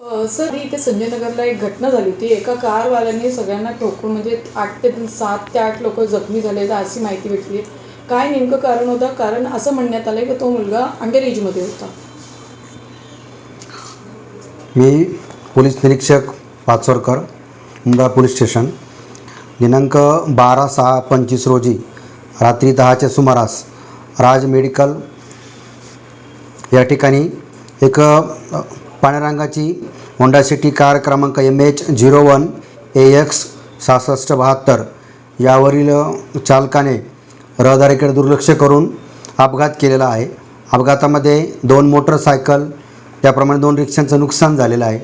Sir इथे संजय नगरला एक घटना झाली होती. एका कारवाल्याने सगळ्यांना ठोकून म्हणजे आठ ते सात ते आठ लोक जखमी झाले आहेत अशी माहिती भेटली आहे. काय नेमकं कारण होतं? कारण असं म्हणण्यात आलं की तो मुलगा अंडर एजमध्ये होता. मी पोलीस निरीक्षक पाचोरकर मुंब्रा पोलीस स्टेशन. दिनांक बारा सहा पंचवीस रोजी रात्री दहाच्या सुमारास राज मेडिकल या ठिकाणी एक पांढऱ्या रंगाची होंडा सिटी कार क्रमांक M H zero one A X सहासष्ट बहात्तर. यावरील चालकाने रहदारीकडे दुर्लक्ष करून अपघात केलेला आहे. अपघातामध्ये दोन मोटरसायकल त्याप्रमाणे दोन रिक्षांचं नुकसान झालेलं आहे.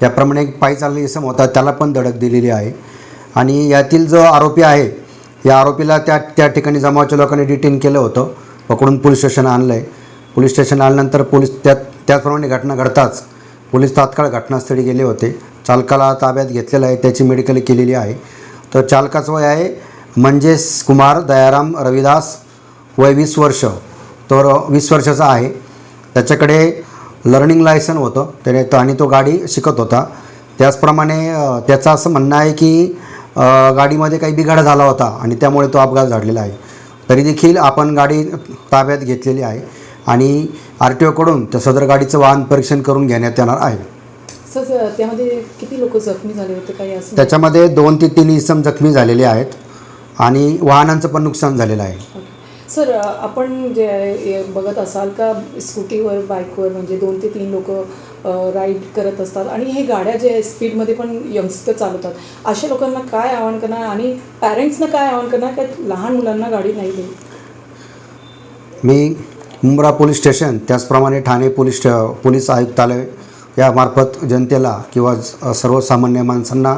त्याप्रमाणे एक पायी चाललेला इसम होता त्याला पण धडक दिलेली आहे. आणि यातील जो आरोपी आहे या आरोपीला त्या त्या ठिकाणी जमावाच्या लोकांनी डिटेन केलं होतं. पकडून पोलीस स्टेशन आणलं आहे पोलीस स्टेशन आल्यानंतर पोलीस त्या त्याचप्रमाणे घटना घडताच पोलीस तात्काळ घटनास्थळी गेले होते. चालकाला ताब्यात घेतलेलं आहे त्याची मेडिकल केलेली आहे. तर चालकाचं वय आहे म्हणजेच कुमार दयाराम रविदास वय वीस वर्ष. तर वीस वर्षाचा आहे. त्याच्याकडे लर्निंग लायसन होतं. त्याने तो आणि तो गाडी शिकत होता. त्याचप्रमाणे त्याचं असं म्हणणं आहे की गाडीमध्ये काही बिघाड झाला होता आणि त्यामुळे तो अपघात झालेला आहे. तरी देखील आपण गाडी ताब्यात घेतलेली आहे. आणि आर टी ओकडून त्या सदर गाडीचं वाहन परीक्षण करून घेण्यात येणार आहे. सर सर, त्यामध्ये किती लोक जखमी झाले होते काही असं? त्याच्यामध्ये दोन ते तीन इसम जखमी झालेले आहेत आणि वाहनांचं पण नुकसान झालेलं आहे. सर आपण जे हे बघत असाल का स्कूटीवर बाईकवर म्हणजे दोन ते तीन लोक राईड करत असतात आणि हे गाड्या जे स्पीडमध्ये पण यंगस्टर चालवतात. अशा लोकांना काय आवाहन करणार आणि पॅरेंट्सनं काय आवाहन करणार का लहान मुलांना गाडी नाही देईल मी मुंब्रा पोलीस स्टेशन त्याचप्रमाणे ठाणे पोलीस पोलीस आयुक्तालय यामार्फत जनतेला किंवा सर्वसामान्य माणसांना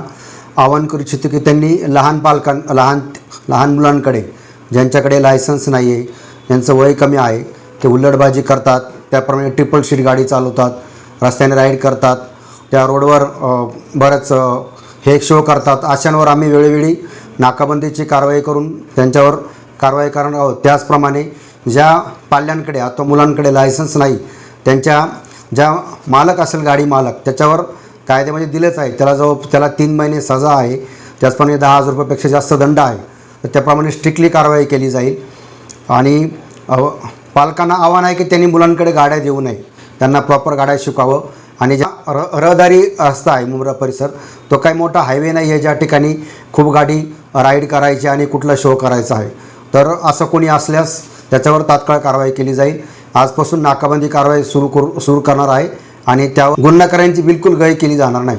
आवाहन करू इच्छितो की त्यांनी लहान पालकां लहान लहान मुलांकडे ज्यांच्याकडे लायसन्स नाही आहे ज्यांचं वय कमी आहे ते हुल्लडबाजी करतात. त्याप्रमाणे ट्रिपल शीट गाडी चालवतात रस्त्याने राईड करतात. त्या रोडवर बरंच हे शो करतात. अशांवर आम्ही वेळोवेळी नाकाबंदीची कारवाई करून त्यांच्यावर कारवाई करणार आहोत. त्याचप्रमाणे ज्या पाल्यांकडे अथवा मुलांकडे लायसन्स नाही त्यांच्या ज्या मालक असेल गाडी मालक त्याच्यावर कायद्यामध्ये दिलेच आहे. त्याला जवळ त्याला तीन महिने सजा आहे. त्याचप्रमाणे दहा हजार रुपयापेक्षा जास्त दंड आहे. तर त्याप्रमाणे स्ट्रिक्टली कारवाई केली जाईल. आणि पालकांना आव्हान आहे की त्यांनी मुलांकडे गाड्या देऊ नये. त्यांना प्रॉपर गाड्या शिकावं आणि ज्या र रहदारी रस्ता आहे मुंब्रा परिसर तो काही मोठा हायवे नाही आहे. ज्या ठिकाणी खूप गाडी राईड करायची आणि कुठला शो करायचा आहे. तर असं कोणी असल्यास त्याच्यावर तात्काळ कारवाई केली जाईल. आजपासून नाकाबंदी कारवाई सुरू करू सुरू करणार आहे आणि त्यावर गुन्हेगारांची बिलकुल गय केली जाणार नाही.